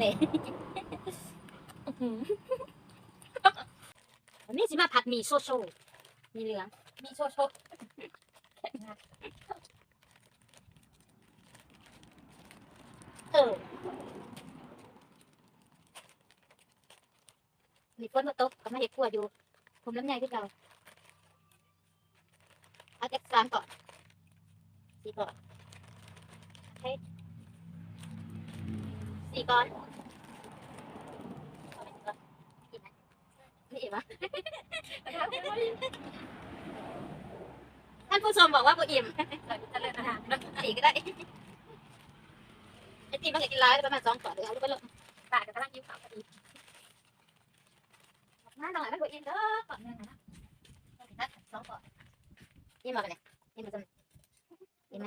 เลยวันนี้สิมาผัดหมี่โชโชมีเหลือง มีโชโชเออมีฝนมาตกก็มาเห็ดขั่วอยู่ ผมน้ำใหญ่ที่เราเอาจากสามก่อนสี่ก่อนโอเคสี่ก่อนเอาไปสี่ก่อนอิ่มไหม ไม่อิ่มวะท่านผู้ชมบอกว่าบ่อิ่มเราจะเลิกนะคะอีกก็ได้ไอตีมันก็กินร้ายประมาณสองก่อเดี๋ยวเอาลูกไปลงตาจะกำลังยิ้มขาวพอดีมาหน่อยมันบ่อิ่มเด้อก่อนนึงนะนัดสองก่อนอิ่มมาไปเนี่ยอิ่มมาจนอิ่มไหม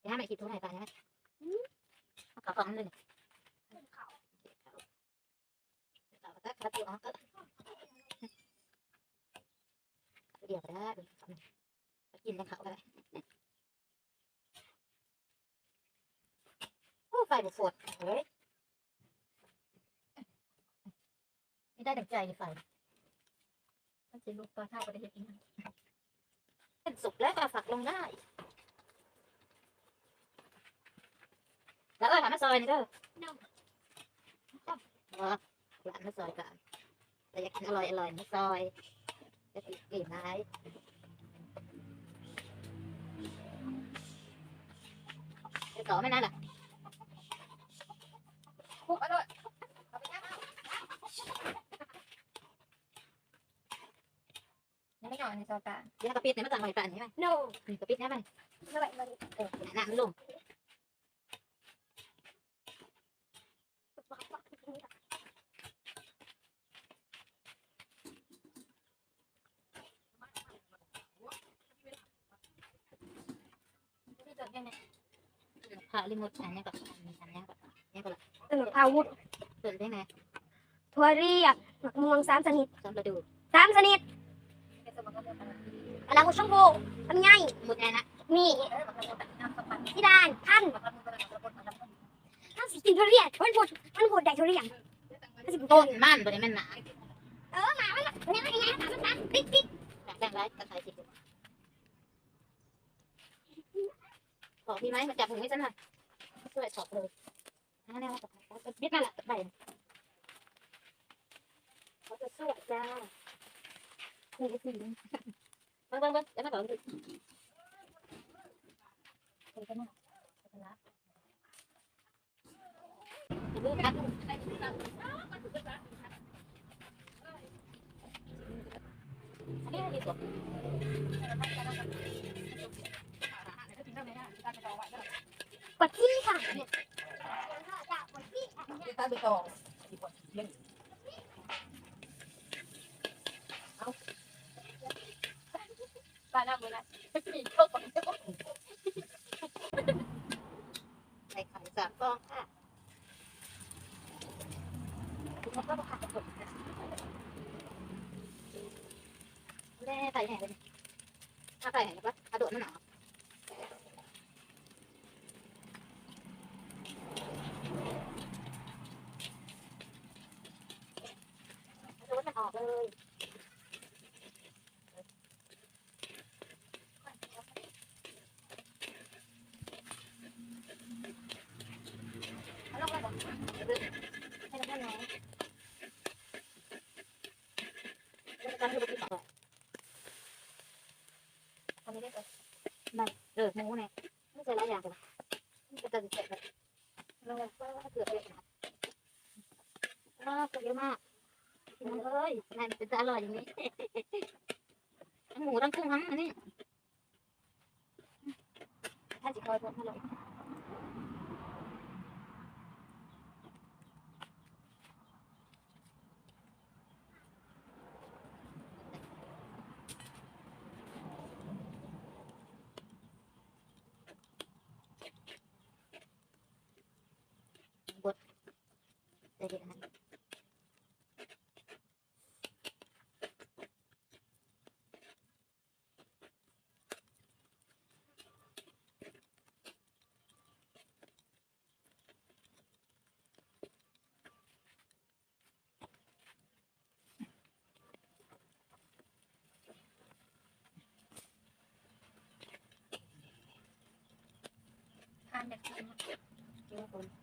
เดี๋ยวให้มันคิดทุกไหนไปนะเอกระป๋องเลยเอา กระติวอ๋อก็เดี๋ยวได้กินกันเขาได้โอ้ไฟบุฟดเฮ้ยไม่ได้ดังใจเลยไฟมันจะลุกตัวเท่าประเทศนี้เป็นสุกแล้วก็เอาฝักลงได้ แล้วเออถามมาซอยนี่เด้อ ว่าหลานมาซอยกันแต่อยากกินอร่อยอร่อยมาซอยจะติดกลิ่นไม้เดี๋ยวต่อไม่นานล่ะคุกอร่อยเอาไปย่างยังไม่นอนในจอตาเดี๋ยวกระปิดเนี่ยมาต่างหน่อยป่านใช่ไหม no นี่กระปิดใช่ไหมไม่ไหวเลยเออหน้ามันลุ่ม ที่จดยังไง ผ่าลิมุดอันนี้ก่อนอันนี้อันนี้ก่อนอันนี้ก่อนเอออาวุธ เปิดได้ไงถั่วเรียกมะม่วงสามชนิดซ้ำกระดูกสามชนิดเป็นสมองกระดูกกันกระลังชมพูทำไงมุดไงนะมีเออมันจะแบบน้ำสัมผัสที่ด้านท่านมันมันมันมันมันมันท่านสิกินทุเรียนมันพูดมันพูดได้ทุเรียนท่านสิกินต้นมันตัวนี้มันหนาเออหมามันเนี่ยมันยังไงถามมันถามติ๊กติ๊กแบ่งไรกระใส่สิบ อกพี่ไหมมาจับหูให้ฉันหน่อยช่วยสอบเลยนั่นแหละบิดนั่นแหละไปเขาจะสู้จ้าคือคือเบิ้งเบิ้งเบิ้งเดี๋ยวมาต่อคือดูครับอันนี้ดีกว่า กดที่ค่ะตั้งไปต่อเอาปลาหน้ามือนะมีโชคของเจ้าใส่ไข่สามฟองค่ะคุณก็ต้องขาดกดแม่ใส่แห่เลยถ้าใส่แห่ก็กระโดดมันหนาวกระโดดมัน ออกเลยเอาลงไปก่อนให้มันแค่ไหนแล้วก็ให้มันต่ออันนี้ได้เลยเออหมูเนี่ยไม่ใช่หลายอย่างเลยก็จะเสร็จเลยเราก็เกือบเลยนะอ้าเกือบเยอะมาก กินมันเลยนั่นเป็นจะอร่อยอย่างนี้ ทั้งหมูทั้งกุ้งทั้งอันนี้ถ้าจะคอยพวกมันเลยเดี๋ยวๆนะเนี่ย คิ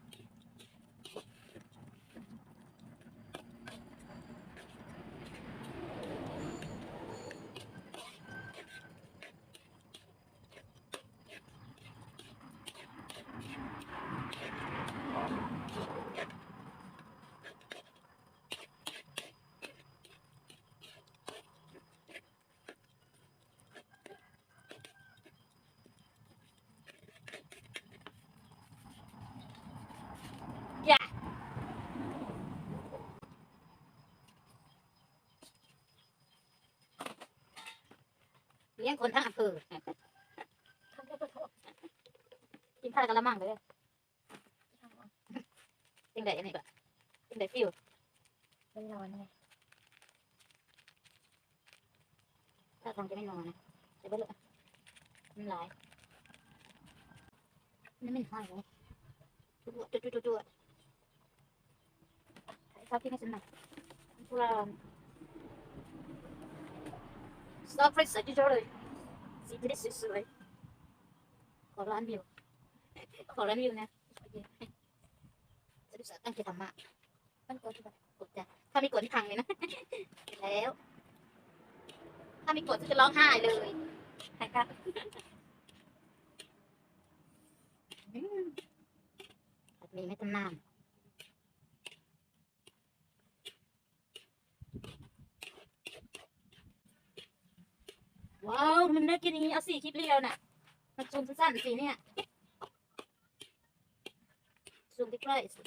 ลี้ยงคนทั้งอำเภอทำได้ก็โทษกินข้าวกันละมั่งเลยยังไงนี่แบบยังไงฟิวเป็นนอนไงถ้าทางจะไม่นอนนะจะเบิ่งมันหลายนี่มันหายเลยจุดจุดจุดจุดชอบที่ไม่สนับพวกเราสตอฟริ สใส่จุดเลยสีจะได้สวยๆ ขอร้านวิว ขอร้านวิวนะจะดูสตั้งใจทำมากมันกดแบบกดจ้ะถ้าไม่กดที่พังเลยนะแล้ว ถ้าไม่กดจะร้องไห้เลยหายกันมีไม่ต้องน้ ว้าวมันน่ากินอย่างนี้เอาสี่คลิปเรียวน่ะมันซูมสั้นๆสิเนี่ยซูมใกล้ๆสิ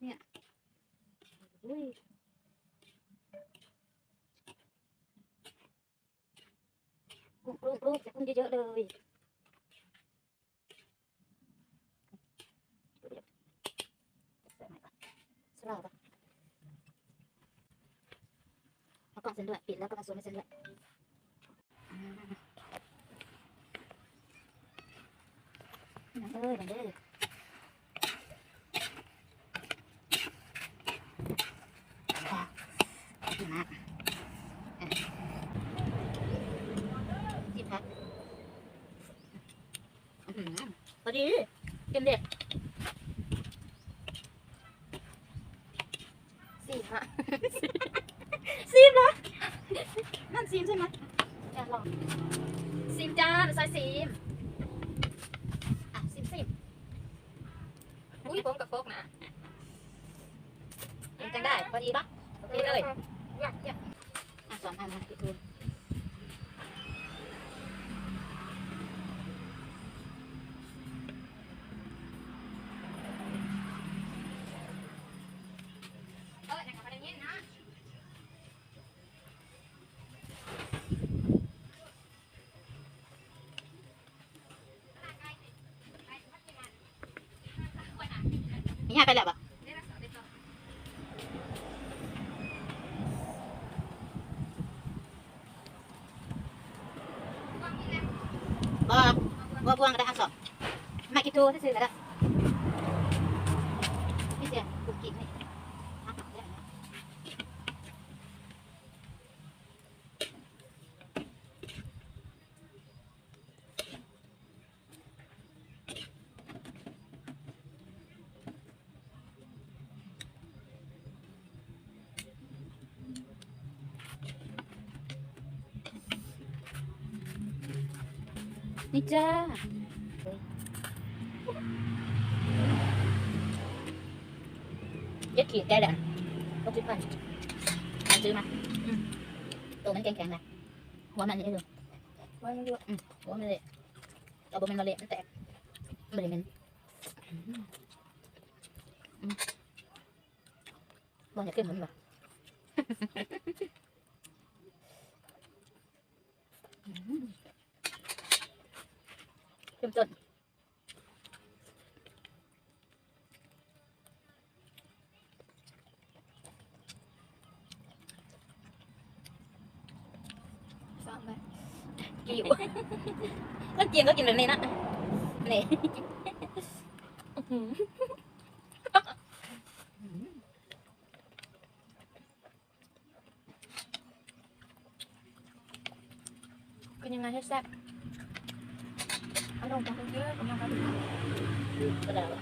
เนี่ยอุ้ยกุ้งกุ้งกุ้งจะกุ้งเยอะๆเลยสลับอะเอากล่องเส้นด้วยปิดแล้วก็มาซูมให้เส้นด้วยอ่านั่น เอ้ยนั่นเด้อค่ะดีมากอะจิบครับอื้อพอดีกินเด็กสี่ฮะซีมนะนั่นซีมใช่ไหมจะลองซีมจ้าใส่ซีมอะซีมซีม อุ้ยผมกับโฟกนะ ยัง จังได้พอดีปะโอเคเลยอยากอยากอะสอนทำนะพี่ทูนเออนะครับอย่างนี้นะมีห้าไปแล้วปะบอกบอกพวงก็ได้อะสองมาคิดทูที่ซื้อก็ได้นี่เสียกุกกิ๊กนี่อะเอาได้นะ นี่จ้าเย็ดขีดได้ดันก็คิดว่ามันซื้อมาอืมตัวมันแข็งๆนะหัวมันนี่ดูมันเยอะหัวมันเลยเอาบมันมาเละมันแตกมันเลยมันอืมอืมบอกอย่าขึ้นเหมือนแบบอืม เริ่มต้นสามแบบกิวก็กินก็กินแบบนี้นะนี่กินยังไงให้แซ่บ เอาลงไปเยอะๆกำลังไปดู ก็ได้ละ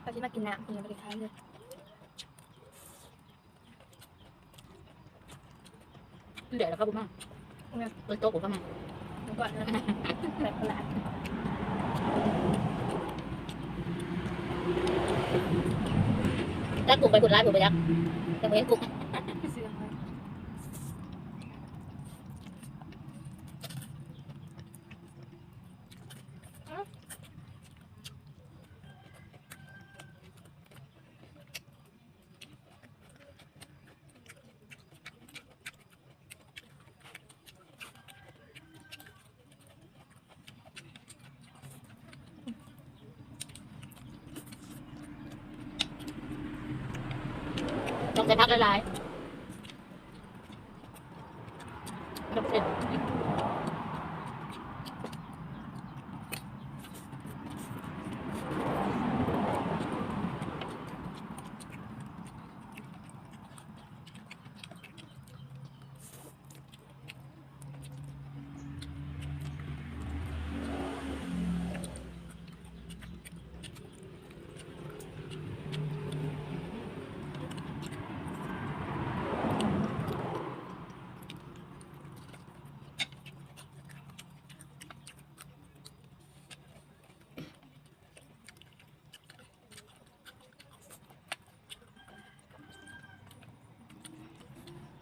เขาจะมากินน้ำคุณยังไม่ได้ทานเลย เดี๋ยวแล้วก็บุ้มากบนโต๊ะผมก็มาดูก่อนแบบประหลาดถ้วกลุ่มไปคุดไล่ผมไปยักแต่เห็นกลุ่ม จะทักหลายองเป็น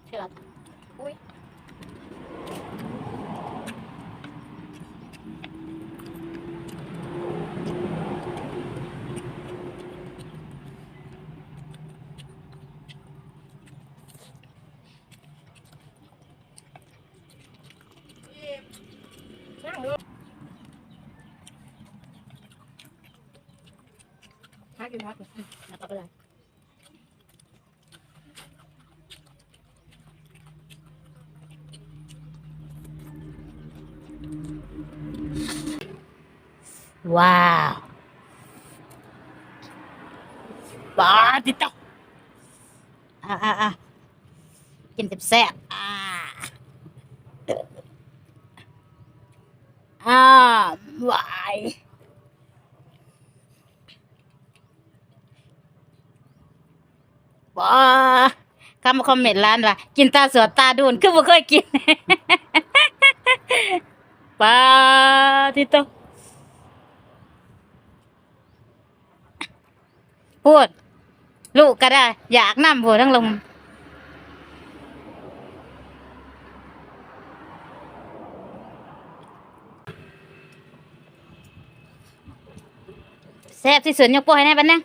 ใช่หรอ นั่งดู พักอยู่พักอยู่แล้วก็ไปเลยว้าวบาติโตอ่าอ่าอ่ากินแซ่บๆอ่าอ่าวาย ว้าคำคอมเมนต์ร้านว่ากินตาสวดตาดูนคือบ่เคยกินปาติโตพูด ลูกก็ได้ อยากนั่พูดทั้งลงแซ่บที่สุดยกโป้ให้แน่บันนะ